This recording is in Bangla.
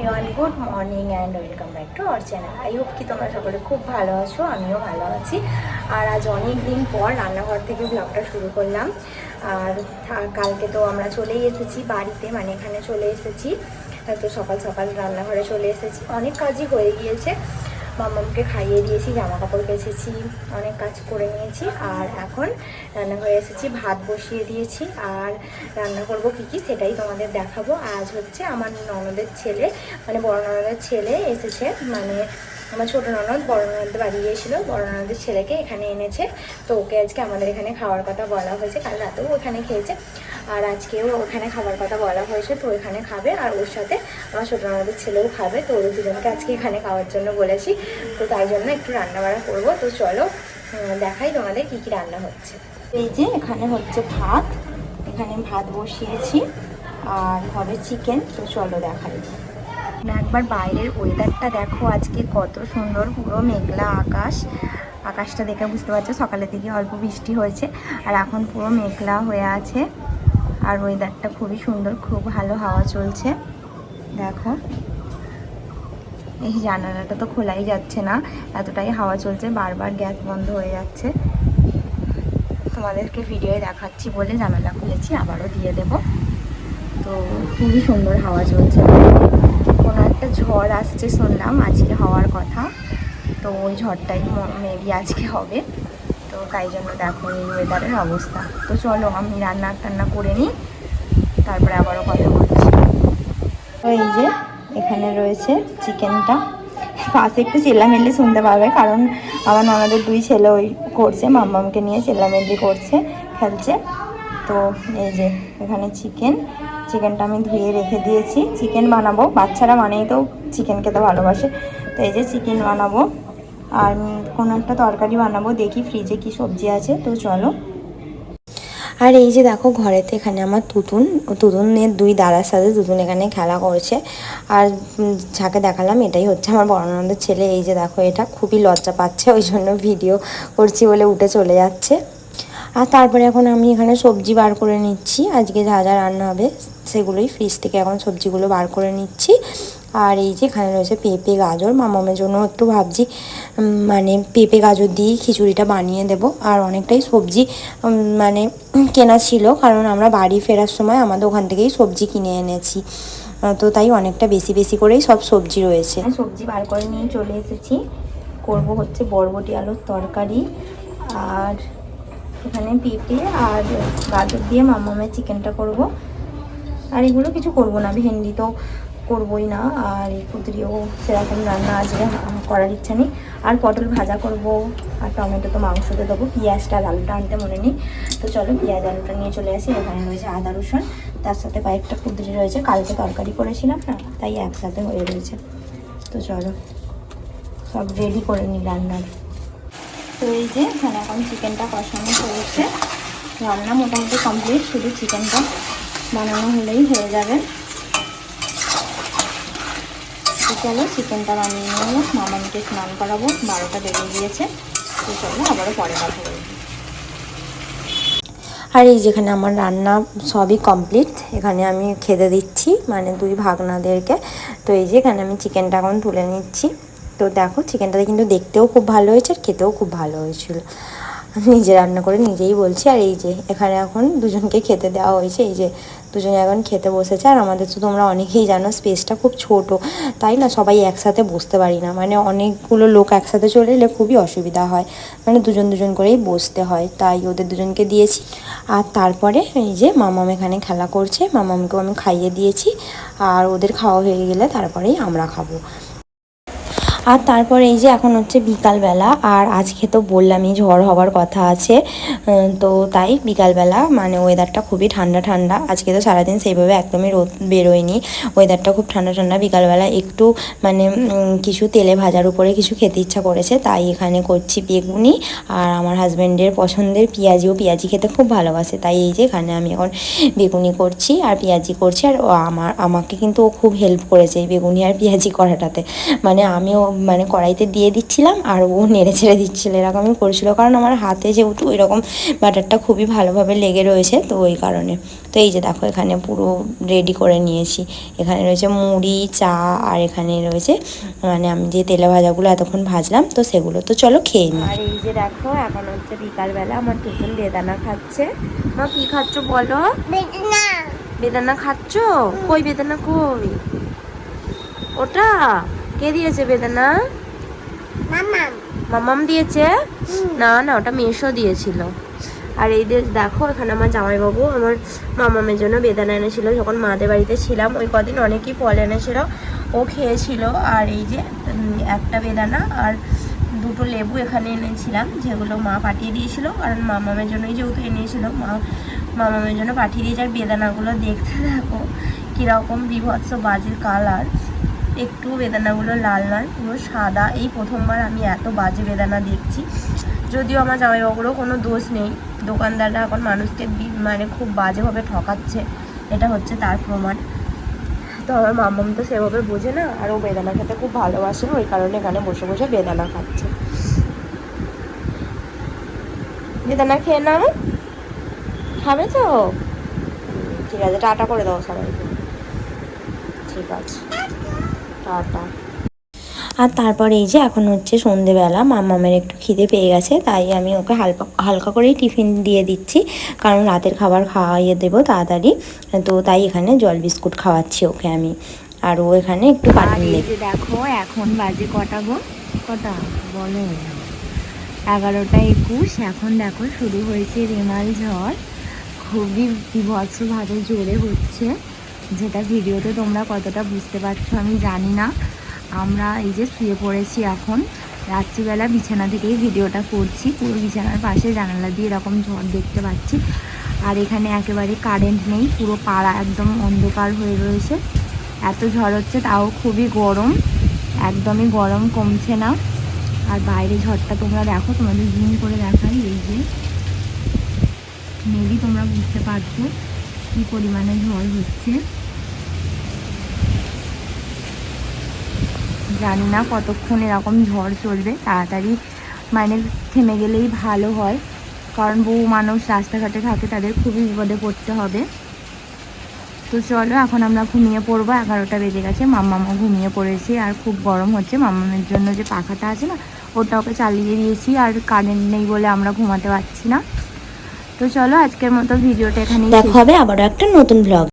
Everyone good morning and welcome back to our channel I hope কি তোমরা সকলে খুব ভালো আছো, আমিও ভালো আছি। আর আজ অনেক দিন পর রান্নাঘর থেকে ব্লগটা শুরু করলাম। আর কালকে তো আমরা চলেই এসেছি বাড়িতে মানে এখানে চলে এসেছি। তো সকাল সকাল রান্নাঘরে চলে এসেছি। অনেক কাজই হয়ে গিয়েছে। মাম্মামকে খাইয়ে দিয়েছি জামা কাপড় কেচেছি, অনেক কাজ করে নিয়েছি আর এখন রান্নাঘরে এসেছি, ভাত বসিয়ে দিয়েছি আর রান্না করব কি কি সেটাই তোমাদের দেখাবো। আজ হচ্ছে আমার ননদের ছেলে মানে বড় ননদের ছেলে এসেছে মানে আমার ছোটো ননদ, বড় ননদ বাড়ি গিয়েছিল। বড় ননদের ছেলেকে এখানে এনেছে। তো ওকে আজকে আমাদের এখানে খাওয়ার কথা বলা হয়েছে। কাল রাতেও ওখানে খেয়েছে। আর আজকেও ওখানে খাবার কথা বলা হয়েছে। তো এখানে খাবে আর ওর সাথে আমার ছোটো ননদের ছেলেও খাবে। তো ওদের দুজনকে আজকে এখানে খাওয়ার জন্য বলেছি। তো তাই জন্য একটু রান্না বান্না করব। তো চলো দেখাই তোমাদের কী কী রান্না হচ্ছে। এই যে এখানে হচ্ছে ভাত। এখানে ভাত বসিয়েছি। আর হবে চিকেন। তো চলো দেখাই। একবার বাইরের ওয়েদারটা দেখো আজকে কত সুন্দর, পুরো মেঘলা আকাশ। আকাশটা দেখে বুঝতে পারছ, সকালের দিকে অল্প বৃষ্টি হয়েছে, আর এখন পুরো মেঘলা হয়ে আছে, আর ওয়েদারটা খুবই সুন্দর, খুব ভালো হাওয়া চলছে। দেখো, এই জানালাটা তো খোলাই যাচ্ছে না, এতটাই হাওয়া চলছে, বারবার গ্যাস বন্ধ হয়ে যাচ্ছে। তোমাদেরকে ভিডিওয়ে দেখাচ্ছি বলে জানালা খুলেছি, আবারও দিয়ে দেব। তো খুবই সুন্দর হাওয়া চলছে। একটা ঝড় আসছে শুনলাম, আজকে হওয়ার কথা। তো ওই ঝড়টাই মেবি আজকে হবে। তো তাই জন্য দেখো এই ওয়েদারের অবস্থা। তো চলো আমি রান্না টান্না করে নিই, তারপরে আবারও কথা বলছি। এই যে, এখানে রয়েছে চিকেনটা পাশে একটু চেল্লামেল্লি শুনতে পাবে, কারণ আমার ননদের দুই ছেলে ওই করছে, মাম্মামকে নিয়ে চেল্লামেল্লি করছে, খেলছে। তো এই যে, এখানে চিকেন চিকেনটা আমি ধুয়ে রেখে দিয়েছি। চিকেন বানাবো। বাচ্চারা মানেই তো চিকেন খেতে ভালোবাসে। তো এই যে চিকেন বানাবো। আর কোনো একটা তরকারি বানাবো। দেখি ফ্রিজে কি সবজি আছে। তো চলো। আর এই যে দেখো ঘরেতে এখানে আমার তুতুন। তুতুনের দুই দাদার সাথে তুতুন এখানে খেলা করছে। আর যাকে দেখালাম এটাই হচ্ছে আমার বড়নন্দের ছেলে। এই যে দেখো, এটা খুবই লজ্জা পাচ্ছে। ওই জন্য ভিডিও করছি বলে উঠে চলে যাচ্ছে। আর তারপরে এখন আমি এখানে সবজি বার করে নিচ্ছি। আজকে যা যা রান্না হবে সেগুলোই ফ্রিজ থেকে এখন সবজিগুলো বার করে নিচ্ছি। আর এই যে এখানে রয়েছে পেঁপে, গাজর। মামামের জন্য একটু ভাবছি মানে পেঁপে, গাজর দিয়েই খিচুড়িটা বানিয়ে দেব। আর অনেকটাই সবজি মানে কেনা ছিল, কারণ আমরা বাড়ি ফেরার সময় আমাদের ওখান থেকেই সবজি কিনে এনেছি। তো তাই অনেকটা বেশি বেশি করেই সব সবজি রয়েছে। সবজি বার করে নিয়ে চলে এসেছি। করব হচ্ছে বরবটি আলুর তরকারি। আর এখানে পেঁপে আর গাজর দিয়ে মামামের চিকেনটা করব। আর এগুলো কিছু করব না, ভেন্ডি তো করবই না, আর এই কুদরিও সেরকম রান্না আজকে করার ইচ্ছা নেই। আর পটল ভাজা করব, আর টমেটো তো মাংসতে দেবো, পেঁয়াজটা আলুটা আনতে মনে নেই। তো চলো পেঁয়াজ আলুটা নিয়ে চলে আসি, এখানে রয়েছে আদা, রসুন, তার সাথে কয়েকটা কুদরি রয়েছে, কালকে তরকারি করেছিলাম না, তাই একসাথে হয়ে রয়েছে। তো চলো, সব রেডি করে নিই রান্নার। তো এই যে এখানে এখন চিকেনটা কষানো হয়েছে। রান্না মোটামুটি কমপ্লিট শুধু চিকেনটা বানানো হলেই হয়ে যাবে। চলো চিকেনটা বানিয়ে নেব মামানিকে স্নান করাবো, বারোটা বেজে গিয়েছে। তো চলো আবারও পরে কথা বলব। আর এই যেখানে আমার রান্না সবই কমপ্লিট এখানে আমি খেতে দিচ্ছি মানে দুই ভাগনাদেরকে। তো এই যে এখানে আমি চিকেনটা এখন তুলে নিচ্ছি। তো দেখো চিকেনটাতে কিন্তু দেখতেও খুব ভালো হয়েছে, আর খেতেও খুব ভালো হয়েছিল। নিজে রান্না করে নিজেই বলছি, আর এই যে এখানে এখন দুজনকে খেতে দেওয়া হয়েছে, এই যে দুজনে এখন খেতে বসেছে, আর আমাদের তো তোমরা অনেকেই জানো স্পেসটা খুব ছোট, তাই না? সবাই একসাথে বসতে পারি না। মানে অনেকগুলো লোক একসাথে চলে এলে খুবই অসুবিধা হয়। মানে দুজন দুজন করেই বসতে হয়, তাই ওদের দুজনকে দিয়েছি। আর তারপরে এই যে মামাম এখানে খেলা করছে, মামামকেও আমি খাইয়ে দিয়েছি, আর ওদের খাওয়া হয়ে গেলে তারপরেই আমরা খাব। আর তারপরে এই যে এখন হচ্ছে বিকালবেলা, আর আজকে তো বললামই ঝড় হওয়ার কথা আছে তো তাই বিকালবেলা মানে ওয়েদারটা খুবই ঠান্ডা ঠান্ডা আজকে তো সারাদিন সেইভাবে একদমই রোদ বেরোয়নি ওয়েদারটা খুব ঠান্ডা ঠান্ডা বিকালবেলা একটু মানে কিছু তেলে ভাজার উপরে কিছু খেতে ইচ্ছা করেছে, তাই এখানে করছি বেগুনি, আর আমার হাজব্যান্ডের পছন্দের পেঁয়াজিও পেঁয়াজি খেতে খুব ভালোবাসে, তাই এই যে এখানে আমি এখন বেগুনি করছি, আর পেঁয়াজি করছি, আর আমার, আমাকে কিন্তু ও খুব হেল্প করেছে এই বেগুনি আর পেঁয়াজি করাটাতে মানে আমিও মানে কড়াইতে দিয়ে দিচ্ছিলাম আর ও নেড়ে ছেড়ে দিচ্ছিল এরকমই করছিল। কারণ আমার হাতে যেহেতু এরকম ব্যাটারটা খুবই ভালোভাবে লেগে রয়েছে তো ওই কারণে। তো এই যে দেখো এখানে পুরো রেডি করে নিয়েছি। এখানে রয়েছে মুড়ি চা আর এখানে রয়েছে মানে আমি যে তেলে ভাজাগুলো এতক্ষণ ভাজলাম তো সেগুলো। তো চলো খেয়ে নিই। আর এই যে দেখো এখন হচ্ছে বিকালবেলা আমার টুকুন বেদানা খাচ্ছে। মা কি খাচ্ছ বলো? বেদনা। বেদানা খাচ্ছ? কই বেদানা কই? ওটা? কে দিয়েছে বেদানা? মামা মামাম দিয়েছে? না না ওটা মেশো দিয়েছিল। আর এই দেখো এখানে আমার জামাইবাবু আমার মামামের জন্য বেদানা এনেছিল। যখন মাদের বাড়িতে ছিলাম ওই কদিন অনেকই ফল এনেছিল। ও খেয়েছিল। আর এই যে একটা বেদানা আর দুটো লেবু এখানে এনেছিলাম যেগুলো মা পাঠিয়ে দিয়েছিল। কারণ মামামের জন্যই যেহেতু এনেছিল মা মামামের জন্য পাঠিয়ে দিয়েছে। আর বেদানাগুলো দেখতে দেখো কীরকম বিভৎস বাজে কালার। একটু বেদানাগুলো লাল লাল, পুরো সাদা। এই প্রথমবার আমি এত বাজে বেদানা দেখছি। যদিও আমার জামাইবাবুরও কোনো দোষ নেই। দোকানদাররা এখন মানুষকে মানে খুব বাজেভাবে ঠকাচ্ছে। এটা হচ্ছে তার প্রমাণ। তো আমার মামাম তো সেভাবে বোঝে না, আর ও বেদানা খেতে খুব ভালোবাসে ওই কারণে এখানে বসে বসে বেদানা খাচ্ছে। বেদানা খেয়ে নাও। খাবে তো? ঠিক আছে, টাটা করে দাও সবাইকে। ঠিক আছে। টাটা আর তারপরে এই যে এখন হচ্ছে সন্ধেবেলা মামামের একটু খিদে পেয়ে গেছে তাই আমি ওকে হালকা হালকা করেই টিফিন দিয়ে দিচ্ছি কারণ রাতের খাবার খাওয়াইয়ে দেবো তাড়াতাড়ি। তো তাই এখানে জল বিস্কুট খাওয়াচ্ছি ওকে আমি। আর ও এখানে একটু কাটিং দেবে দেখো এখন বাজে কটা গো? কটা? বলো। এগারোটা একুশ এখন দেখো শুরু হয়েছে রেমাল ঝড়। খুবই বিভৎসভাবে জোরে হচ্ছে। যেটা ভিডিওতে তোমরা কতটা বুঝতে পারছ আমি জানি না। আমরা এই যে শুয়ে পড়েছি এখন। রাত্রিবেলা বিছানা থেকেই ভিডিওটা করছি। পুরো বিছানার পাশে জানালা দিয়ে এরকম ঝড় দেখতে পাচ্ছি। আর এখানে একেবারে কারেন্ট নেই, পুরো পাড়া একদম অন্ধকার হয়ে রয়েছে। এত ঝড় হচ্ছে, তাও খুবই গরম। একদমই গরম কমছে না। আর বাইরে ঝড়টা তোমরা দেখো, তোমাদের জুম করে দেখাই এই যে। মেবি তোমরা বুঝতে পারছ কী পরিমাণে ঝড় হচ্ছে। জানি না কতক্ষণ এরকম ঝড় চলবে তাড়াতাড়ি মানে থেমে গেলেই ভালো হয়। কারণ বহু মানুষ রাস্তাঘাটে থাকে তাদের খুবই বিপদে পড়তে হবে। তো চলো এখন আমরা ঘুমিয়ে পড়ব। এগারোটা বেজে গেছে মাম্মামও ঘুমিয়ে পড়েছে। আর খুব গরম হচ্ছে মাম্মামের জন্য যে পাখাটা আছে না ওটা ওকে চালিয়ে দিয়েছি। আর কারেন্ট নেই বলে আমরা ঘুমাতে পারছি না। তো চলো আজকের মতো ভিডিওটা এখানে দেখা হবে আবারও একটা নতুন ব্লগ